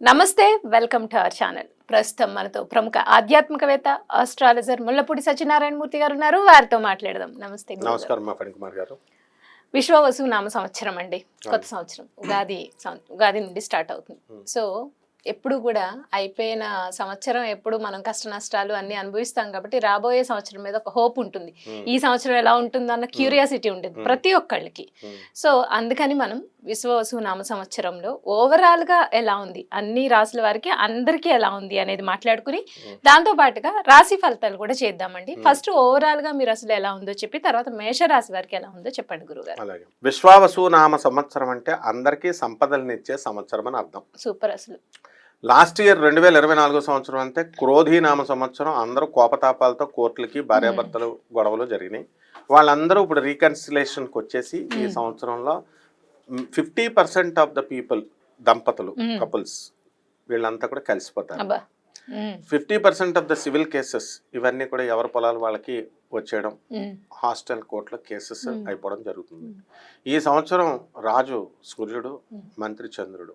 నమస్తే welcome to our channel. ప్రస్తుతం మనతో ప్రముఖ ఆధ్యాత్మికవేత్త ఆస్ట్రాలజర్ ముల్లపూడి సత్యనారాయణ మూర్తి గారు ఉన్నారు. వారితో మాట్లాడదాం. నమస్తే. నమస్కారం కుమార్ గారు. విశ్వవసు నామ సంవత్సరం అండి. కొత్త సంవత్సరం. ఉగాది ఉగాది నుండి స్టార్ట్ అవుతుంది. సో ఎప్పుడు కూడా అయిపోయిన సంవత్సరం ఎప్పుడు మనం కష్ట నష్టాలు అన్ని అనుభవిస్తాం కాబట్టి రాబోయే సంవత్సరం మీద ఒక హోప్ ఉంటుంది. ఈ సంవత్సరం ఎలా ఉంటుంది అన్న క్యూరియాసిటీ ఉంటుంది. ప్రతి ఒక్కళ్ళకి. సో అందుకని మనం విశ్వవసు నామ సంవత్సరంలో ఓవరాల్గా ఎలా ఉంది అన్ని రాసుల వారికి అందరికీ ఎలా ఉంది అనేది మాట్లాడుకుని. దాంతో పాటుగా రాశి ఫలితాలు కూడా చేద్దామండి. ఫస్ట్ ఓవరాల్గా మీరు అసలు ఎలా ఉందో చెప్పి తర్వాత మేష రాశి వారికి ఎలా ఉందో చెప్పండి గురుగారు అలాగే విశ్వావసు నామ సంవత్సరం అంటే అందరికీ సంపదలనిచ్చే సంవత్సరం అని అర్థం సూపర్ అసలు లాస్ట్ ఇయర్ రెండు వేల ఇరవై నాలుగో సంవత్సరం అంటే క్రోధి నామ సంవత్సరం అందరూ కోపతాపాలతో కోర్టులకి భార్యాభర్తలు గొడవలు జరిగినాయి వాళ్ళందరూ ఇప్పుడు రీకన్సిలేషన్కి వచ్చేసి ఈ Hmm. సంవత్సరంలో fifty percent of the people దంపతులు Hmm. కపుల్స్ వీళ్ళంతా కూడా కలిసిపోతారు fifty percent of the civil cases ఇవన్నీ కూడా ఎవరి పొలాలు వాళ్ళకి వచ్చేయడం హాస్టల్ కోర్టులో కేసెస్ Hmm. అయిపోవడం జరుగుతుంది Hmm. ఈ సంవత్సరం రాజు సూర్యుడు Hmm. మంత్రి చంద్రుడు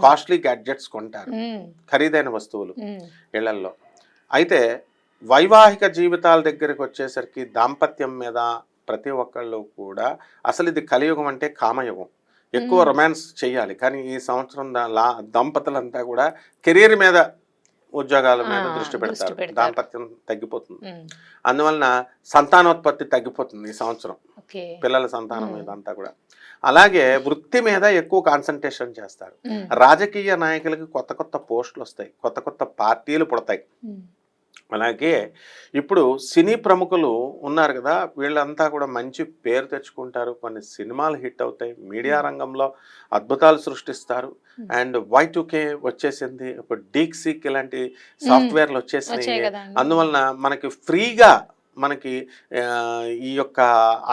కాస్ట్లీ గ్యాడ్జెట్స్ కొంటారు. ఖరీదైన వస్తువులు ఇళ్ళల్లో. అయితే వైవాహిక జీవితాల దగ్గరికి వచ్చేసరికి దాంపత్యం మీద ప్రతి ఒక్కళ్ళు కూడా అసలు ఇది కలియుగం అంటే కామయుగం. ఎక్కువ. రొమాన్స్ చేయాలి. కానీ ఈ సంవత్సరం లా- దంపతులంతా కూడా కెరీర్ మీద ఉద్యోగాల మీద దృష్టి పెడతారు. దాంపత్యం తగ్గిపోతుంది. అందువలన సంతానోత్పత్తి తగ్గిపోతుంది ఈ సంవత్సరం. పిల్లల సంతానం. మీద అంతా కూడా. అలాగే వృత్తి మీద ఎక్కువ కాన్సన్ట్రేషన్ చేస్తారు. రాజకీయ నాయకులకి కొత్త కొత్త పోస్టులు వస్తాయి. కొత్త కొత్త పార్టీలు పుడతాయి. అలాగే ఇప్పుడు సినీ ప్రముఖులు ఉన్నారు కదా వీళ్ళంతా కూడా మంచి పేరు తెచ్చుకుంటారు. కొన్ని సినిమాలు హిట్ అవుతాయి. మీడియా రంగంలో అద్భుతాలు సృష్టిస్తారు. అండ్ వై కే వచ్చేసింది. ఇప్పుడు డీక్సీక్ ఇలాంటి సాఫ్ట్వేర్లు వచ్చేసినాయి. అందువలన మనకి ఫ్రీగా మనకి ఈ యొక్క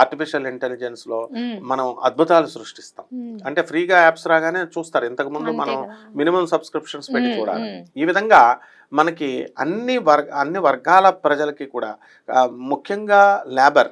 ఆర్టిఫిషియల్ ఇంటెలిజెన్స్లో మనం అద్భుతాలు సృష్టిస్తాం. అంటే ఫ్రీగా యాప్స్ రాగానే చూస్తారు. ఇంతకు ముందు అంతే మనం. మినిమం సబ్స్క్రిప్షన్స్ పెట్టి చూడాలి. ఈ విధంగా మనకి అన్ని వర్గ అన్ని వర్గాల ప్రజలకి కూడా ముఖ్యంగా లేబర్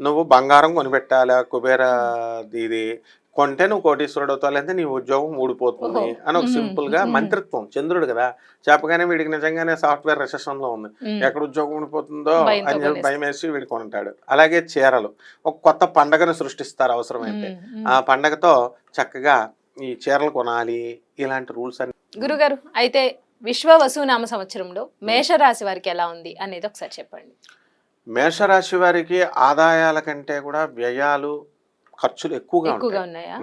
నువ్వు బంగారం కొనిపెట్టాలా? కుబేర ఇది కొంటే నువ్వు కోటీశ్వరుడు అవుతావు లేదంటే నీ ఉద్యోగం ఊడిపోతుంది. అని ఒక. సింపుల్గా. మంత్రిత్వం. చంద్రుడు కదా చెప్పగానే వీడికి నిజంగానే సాఫ్ట్వేర్ రెసెషన్లో ఉంది ఎక్కడ ఉద్యోగం ఊడిపోతుందో అని చెప్పి. భయం వేసి వీడు కొంటాడు అలాగే చీరలు. ఒక కొత్త పండగను సృష్టిస్తారు అవసరమైతే. ఆ పండగతో చక్కగా ఈ చీరలు కొనాలి ఇలాంటి రూల్స్ అన్ని. గురుగారు అయితే విశ్వ వసునామ సంవత్సరంలో మేషరాశి వారికి ఎలా ఉంది అనేది ఒకసారి చెప్పండి. మేషరాశి వారికి ఆదాయాల కంటే కూడా వ్యయాలు ఖర్చులు ఎక్కువగా ఎక్కువగా ఉంటాయి ఉన్నాయా.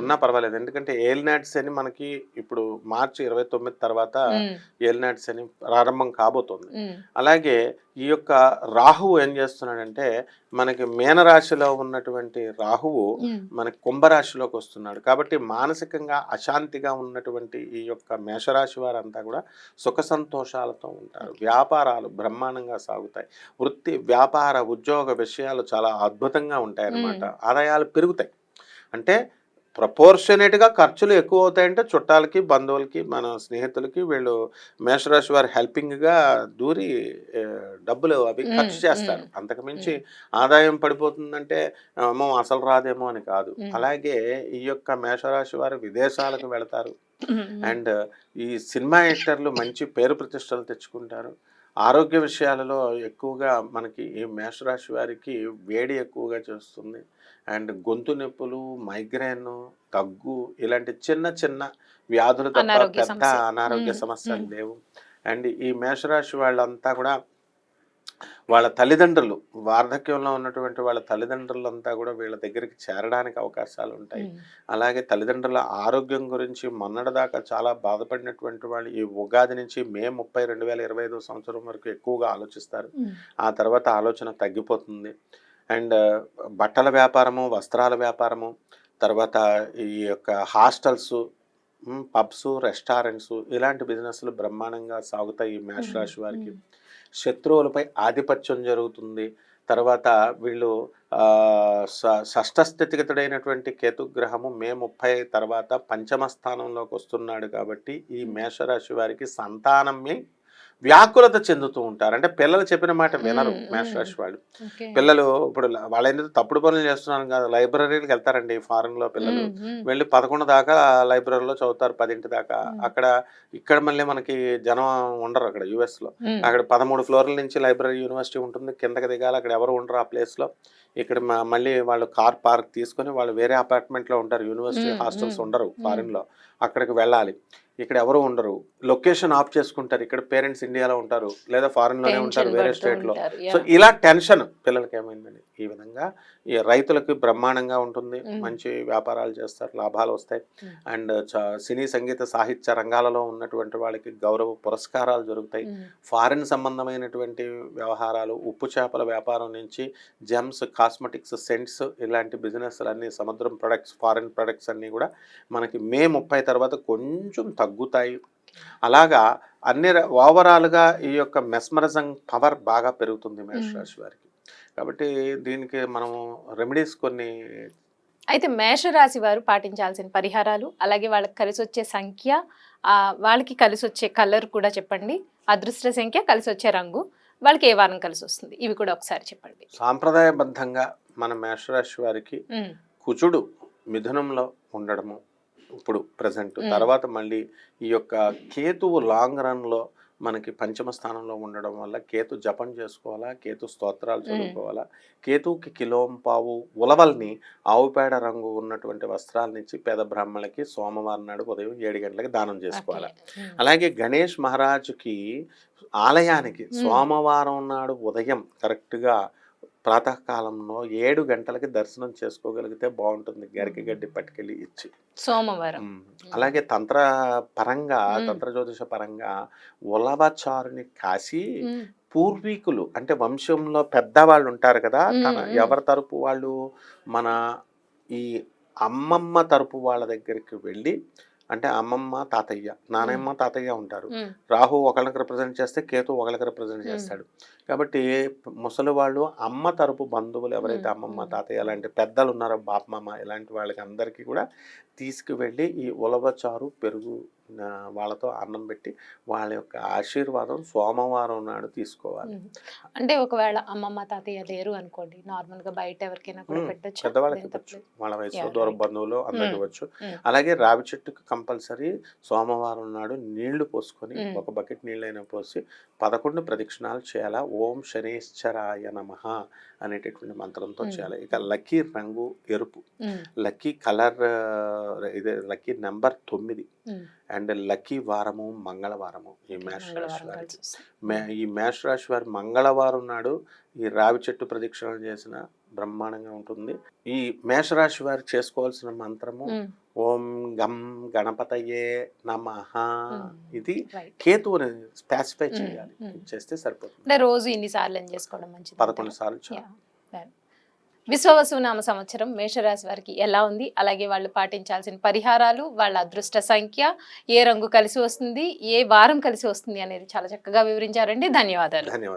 ఉన్నా పర్వాలేదు. ఎందుకంటే ఏలినాట్స్ అని మనకి ఇప్పుడు మార్చి ఇరవై తొమ్మిది తర్వాత ఉమ్, ఏలినాట్స్ అని ప్రారంభం కాబోతుంది. అలాగే ఈ యొక్క రాహువు ఏం చేస్తున్నాడంటే మనకి మీనరాశిలో ఉన్నటువంటి రాహువు మనకి కుంభరాశిలోకి వస్తున్నాడు. కాబట్టి మానసికంగా అశాంతిగా ఉన్నటువంటి ఈ యొక్క మేషరాశి వారంతా కూడా సుఖ సంతోషాలతో ఉంటారు. వ్యాపారాలు బ్రహ్మాండంగా సాగుతాయి. వృత్తి వ్యాపార ఉద్యోగ విషయాలు చాలా అద్భుతంగా ఉంటాయి అన్నమాట ఆదాయాలు పెరుగుతాయి. అంటే ప్రపోర్షనేట్గా ఖర్చులు ఎక్కువ అవుతాయంటే చుట్టాలకి బంధువులకి మన స్నేహితులకి వీళ్ళు మేషరాశి వారు హెల్పింగ్గా దూరి డబ్బులు అవి ఖర్చు చేస్తారు. మ్మ్. అంతకు మించి ఆదాయం పడిపోతుందంటే అమ్మో అసలు రాదేమో అని కాదు. అలాగే ఈ యొక్క మేషరాశి వారు విదేశాలకు వెళతారు. అండ్ ఈ సినిమా యాక్టర్లు మంచి పేరు ప్రతిష్టలు తెచ్చుకుంటారు. ఆరోగ్య విషయాలలో ఎక్కువగా మనకి ఈ మేషరాశి వారికి వేడి ఎక్కువగా చేస్తుంది అండ్ గొంతు నొప్పులు మైగ్రేన్ దగ్గు ఇలాంటి చిన్న చిన్న వ్యాధులు తప్ప అనారోగ్య పెద్ద. అనారోగ్య. సమస్యలు. లేవు అండ్ ఈ మేషరాశి వాళ్ళంతా కూడా వాళ్ళ తల్లిదండ్రులు వార్ధక్యంలో ఉన్నటువంటి వాళ్ళ తల్లిదండ్రులంతా కూడా వీళ్ళ దగ్గరికి చేరడానికి అవకాశాలు ఉంటాయి. అలాగే తల్లిదండ్రుల ఆరోగ్యం గురించి మొన్నటిదాకా చాలా బాధపడినటువంటి వాళ్ళు ఈ ఉగాది నుంచి మే ముప్పై రెండు వేల ఇరవై ఐదో సంవత్సరం వరకు ఎక్కువగా ఆలోచిస్తారు. ఆ తర్వాత ఆలోచన తగ్గిపోతుంది. అండ్ బట్టల వ్యాపారము వస్త్రాల వ్యాపారము తర్వాత ఈ యొక్క హాస్టల్స్ పబ్స్ రెస్టారెంట్స్ ఇలాంటి బిజినెస్లు బ్రహ్మాండంగా సాగుతాయి ఈ మేష రాశి వారికి. శత్రువులపై ఆధిపత్యం జరుగుతుంది. తర్వాత వీళ్ళు ఆ, షష్ఠ స్థితిగతుడైనటువంటి కేతుగ్రహము మే ముప్పై తర్వాత పంచమ స్థానంలోకి వస్తున్నాడు కాబట్టి ఈ మేషరాశి వారికి సంతానమే వ్యాకులత చెందుతూ ఉంటారు. అంటే పిల్లలు చెప్పిన మాట వినరు మ్మ్, మేషరాశి వాళ్ళు. పిల్లలు ఇప్పుడు వాళ్ళ తప్పుడు పనులు చేస్తున్నారు కదా లైబ్రరీకి వెళ్తారండి ఫారెన్లో పిల్లలు వెళ్ళి పదకొండు దాకా లైబ్రరీలో చదువుతారు పదింటి దాకా. అక్కడ ఇక్కడ మళ్ళీ మనకి జనం ఉండరు అక్కడ యుఎస్లో అక్కడ పదమూడు ఫ్లోర్ల నుంచి లైబ్రరీ యూనివర్సిటీ ఉంటుంది కిందకి దిగాలి అక్కడ ఎవరు ఉండరు ఆ ప్లేస్లో. ఇక్కడ మ- మళ్ళీ వాళ్ళు కార్ పార్క్ తీసుకొని వాళ్ళు వేరే అపార్ట్మెంట్లో ఉంటారు యూనివర్సిటీ హాస్టల్స్ ఉండరు. ఫారిన్లో. అక్కడికి వెళ్ళాలి. ఇక్కడ ఎవరు ఉండరు. లొకేషన్ ఆఫ్ చేసుకుంటారు. ఇక్కడ పేరెంట్స్ ఇండియాలో ఉంటారు లేదా ఫారిన్లోనే ఉంటారు వేరే స్టేట్లో. సో. ఇలా టెన్షన్ పిల్లలకి ఏమైందని ఈ విధంగా ఈ రైతులకు బ్రహ్మాండంగా ఉంటుంది. మ్మ్. మంచి వ్యాపారాలు చేస్తారు లాభాలు వస్తాయి. మ్మ్. అండ్ చ- సినీ సంగీత సాహిత్య రంగాలలో ఉన్నటువంటి వాళ్ళకి గౌరవ పురస్కారాలు జరుగుతాయి. ఉమ్, ఫారిన్ సంబంధమైనటువంటి వ్యవహారాలు ఉప్పు చేపల వ్యాపారం నుంచి జెమ్స్ కాస్మెటిక్స్ సెంట్స్ ఇలాంటి బిజినెస్లు అన్ని సముద్రం ప్రొడక్ట్స్ ఫారిన్ ప్రొడక్ట్స్ అన్నీ కూడా మనకి మే ముప్పై తర్వాత కొంచెం తగ్గుతాయి. అలాగా అన్ని ఓవరాల్గా ఈ యొక్క మెస్మరిజం పవర్ బాగా పెరుగుతుంది మేషరాశి వారికి. కాబట్టి దీనికి మనము రెమెడీస్ కొన్ని అయితే మేషరాశి వారు పాటించాల్సిన పరిహారాలు అలాగే వాళ్ళకి కలిసి వచ్చే సంఖ్య వాళ్ళకి కలిసి వచ్చే కలర్ కూడా చెప్పండి. అదృష్ట సంఖ్య కలిసి వచ్చే రంగు వాళ్ళకి ఏ వారం కలిసి వస్తుంది ఇవి కూడా ఒకసారి చెప్పండి. సాంప్రదాయబద్ధంగా మన మేషరాశి వారికి కుజుడు మిథునంలో ఉండడము ఇప్పుడు ప్రజెంట్. తర్వాత మళ్ళీ ఈ యొక్క కేతువు లాంగ్ రన్లో మనకి పంచమ స్థానంలో ఉండడం వల్ల కేతు జపం చేసుకోవాలా కేతు స్తోత్రాలు. చదువుకోవాలా కేతువుకి కిలోంపావు ఉలవల్ని ఆవుపేడ రంగు ఉన్నటువంటి వస్త్రాలనిచ్చి పేద బ్రాహ్మణులకి సోమవారం నాడు ఉదయం ఏడు గంటలకి దానం చేసుకోవాలి అలాగే గణేష్ మహారాజుకి ఆలయానికి. సోమవారం నాడు ఉదయం కరెక్ట్గా ప్రాతకాలంలో ఏడు గంటలకి దర్శనం చేసుకోగలిగితే బాగుంటుంది. గరికి గడ్డి పట్టుకెళ్ళి ఇచ్చి. సోమవారం. అలాగే తంత్ర పరంగా. తంత్ర జ్యోతిష పరంగా ఉలవచారుని కాసి పూర్వీకులు అంటే వంశంలో పెద్దవాళ్ళు ఉంటారు కదా తన. ఎవరి తరపు వాళ్ళు మన ఈ అమ్మమ్మ తరపు వాళ్ళ దగ్గరికి వెళ్ళి అంటే అమ్మమ్మ తాతయ్య నానమ్మ తాతయ్య ఉంటారు రాహు ఒకళ్ళకి రిప్రజెంట్ చేస్తే కేతు ఒకళ్ళకి రిప్రజెంట్. చేస్తాడు కాబట్టి ముసలి వాళ్ళు అమ్మ తరపు బంధువులు ఎవరైతే మ్మ్. అమ్మమ్మ మ్మ్. తాతయ్య లాంటి పెద్దలు ఉన్నారో బాపమ్మ ఇలాంటి వాళ్ళకి అందరికీ కూడా తీసుకువెళ్ళి ఈ ఉలవచారు పెరుగు వాళ్ళతో అన్నం పెట్టి వాళ్ళ యొక్క ఆశీర్వాదం సోమవారం నాడు తీసుకోవాలి. అంటే ఒకవేళ అమ్మమ్మ తాతయ్య లేరు అనుకోండి నార్మల్గా బయట ఎవరికైనా కూడా పెట్టచ్చు పెద్దవాళ్ళకి ఇవ్వచ్చు వాళ్ళ వయసులో దూర. బంధువులు అందరికి. ఇవ్వచ్చు. అలాగే రావి చెట్టుకి కంపల్సరీ సోమవారం నాడు నీళ్ళు పోసుకొని. ఒక బకెట్ నీళ్ళైనా పోసి పదకొండు ప్రదక్షిణాలు చేయాలా ఓం శనేశ్వరాయ నమ అనేటటువంటి మంత్రంతో. చేయాలి ఇక లక్కీ రంగు ఎరుపు లక్కీ కలర్ ఇదే లక్కీ నెంబర్ తొమ్మిది అండ్ లక్కీ వారము మంగళవారము ఈ మేష రాశి వారికి. మే- ఈ మేష రాశి వారి మంగళవారం నాడు ఈ రావి చెట్టు ప్రదక్షిణలు చేసిన బ్రహ్మాండంగా ఉంటుంది. ఈ మేషరాశి వారు చేసుకోవాల్సిన మంత్రము ఓం గం గణపతయే నమ. ఇది. కేతువుని స్పాసిఫై చేయాలి. చేస్తే సరిపోతుంది. రోజు ఇన్ని సార్లు ఏం చేసుకోవడం మంచిది పదకొండు సార్లు చాలు. విశ్వవసు నామ సంవత్సరం మేషరాశి వారికి ఎలా ఉంది? అలాగే వాళ్ళు పాటించాల్సిన పరిహారాలు వాళ్ళ అదృష్ట సంఖ్య ఏ రంగు కలిసి వస్తుంది? ఏ వారం కలిసి వస్తుంది అనేది చాలా చక్కగా వివరించారండి. ధన్యవాదాలు. ధన్యవాదాలు.